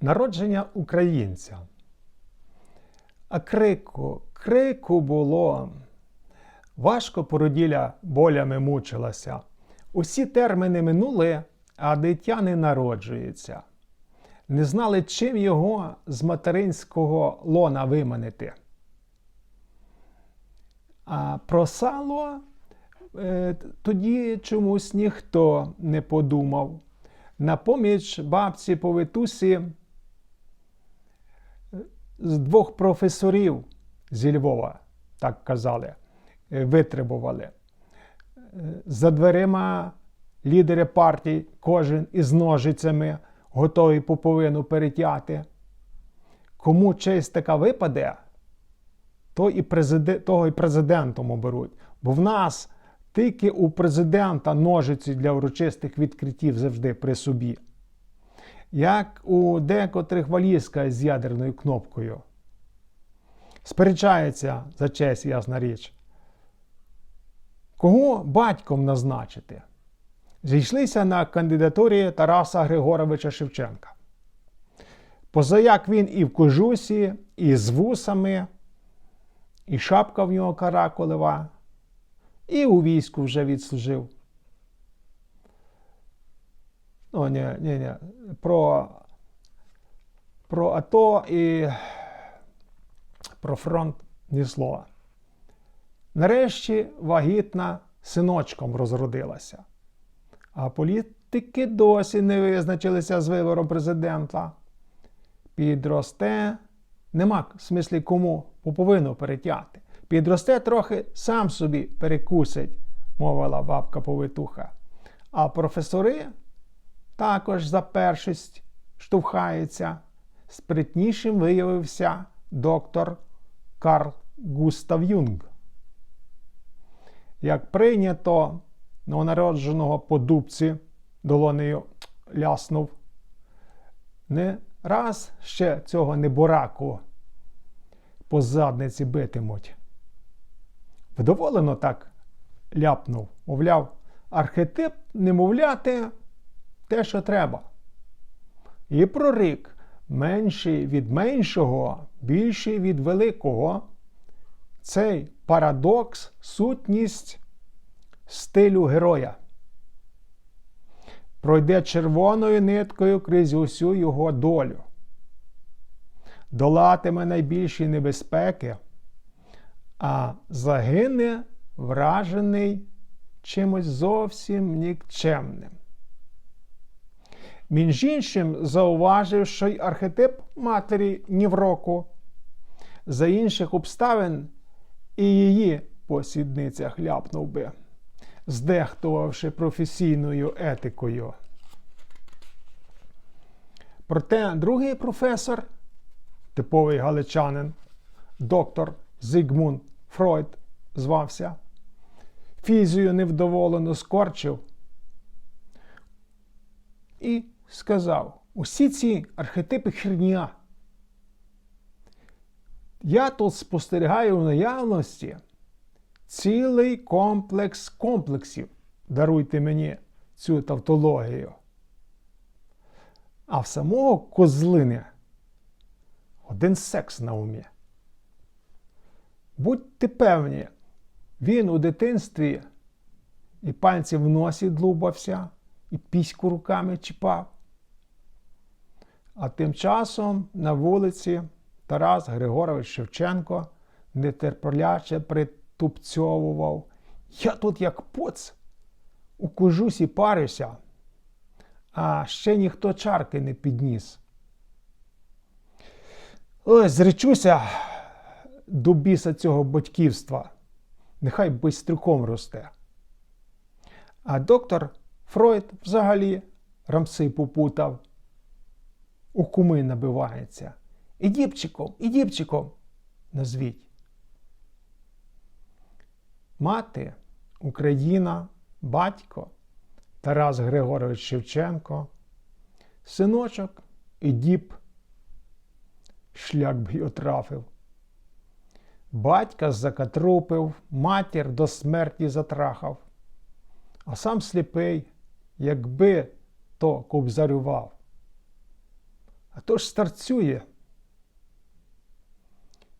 Народження українця. А крику, крику було. Важко породіля болями мучилася. Усі терміни минули, а дитя не народжується. Не знали, чим його з материнського лона виманити. А про сало е, тоді чомусь ніхто не подумав. На поміч бабці повитусі з двох професорів зі Львова, так казали, е, витребували. Е, За дверима лідери партій, кожен із ножицями, готові пуповину перетяти. Кому честь така випаде, то і президент, того і президентом оберуть. Бо в нас тільки у президента ножиці для урочистих відкриттів завжди при собі. Як у декотрих валізка з ядерною кнопкою. Сперечається за честь, ясна річ. Кого батьком назначити? Зійшлися на кандидатурі Тараса Григоровича Шевченка. Позаяк він і в кожусі, і з вусами, і шапка в нього каракулева, і у війську вже відслужив. Ну, ні, ні, ні. Про, про АТО і про фронт ні слова. Нарешті вагітна синочком розродилася. А політики досі не визначилися з вибором президента. Підросте, нема в смислі кому поповину перетяти. Підросте трохи сам собі перекусить, мовила бабка повитуха. А професори також за першість штовхаються. Спритнішим виявився доктор Карл Густав Юнг. Як прийнято новонародженого по дубці долонею ляснув, не раз ще цього небораку по задниці битимуть. Вдоволено так ляпнув, мовляв, архетип немовляти те, що треба. І прорік менший від меншого, більший від великого. Цей парадокс, сутність стилю героя. Пройде червоною ниткою крізь усю його долю. Долатиме найбільші небезпеки, а загине вражений чимось зовсім нікчемним. Між іншим зауважив, що й архетип матері ні в року, за інших обставин і її по сідницях ляпнув би, здехтувавши професійною етикою. Проте другий професор, типовий галичанин, доктор Зигмунд Фройд звався, фізію невдоволено скорчив і сказав: усі ці архетипи херня. Я тут спостерігаю в наявності цілий комплекс комплексів. Даруйте мені цю тавтологію. А в самого козлини один секс на умі. Будьте певні, він у дитинстві і пальці в носі длубався, і піську руками чіпав. А тим часом на вулиці Тарас Григорович Шевченко нетерпляче притупцьовував. Я тут як поц у кожусі парюся, а ще ніхто чарки не підніс. Ой, зречуся до біса цього батьківства. Нехай байстрюком росте. А доктор Фройд взагалі рамси попутав. У куми набивається. І дівчиком, і дівчиком назвіть. Мати, Україна, батько Тарас Григорович Шевченко, синочок і діб, шлях й отрафив. Батька закатрупив, матір до смерті затрахав, а сам сліпий, якби то кобзарював. А хто ж старцює?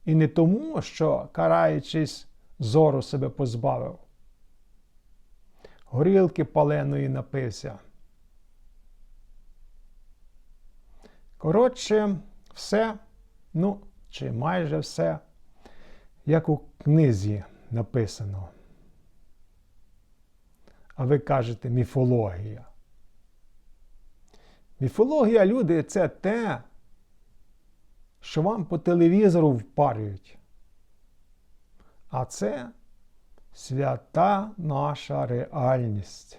І не тому, що, караючись, зору себе позбавив. Горілки паленої напився. Коротше, все, ну, чи майже все, як у книзі написано. А ви кажете міфологія. Міфологія, люди, це те, що вам по телевізору впарюють. А це свята наша реальність.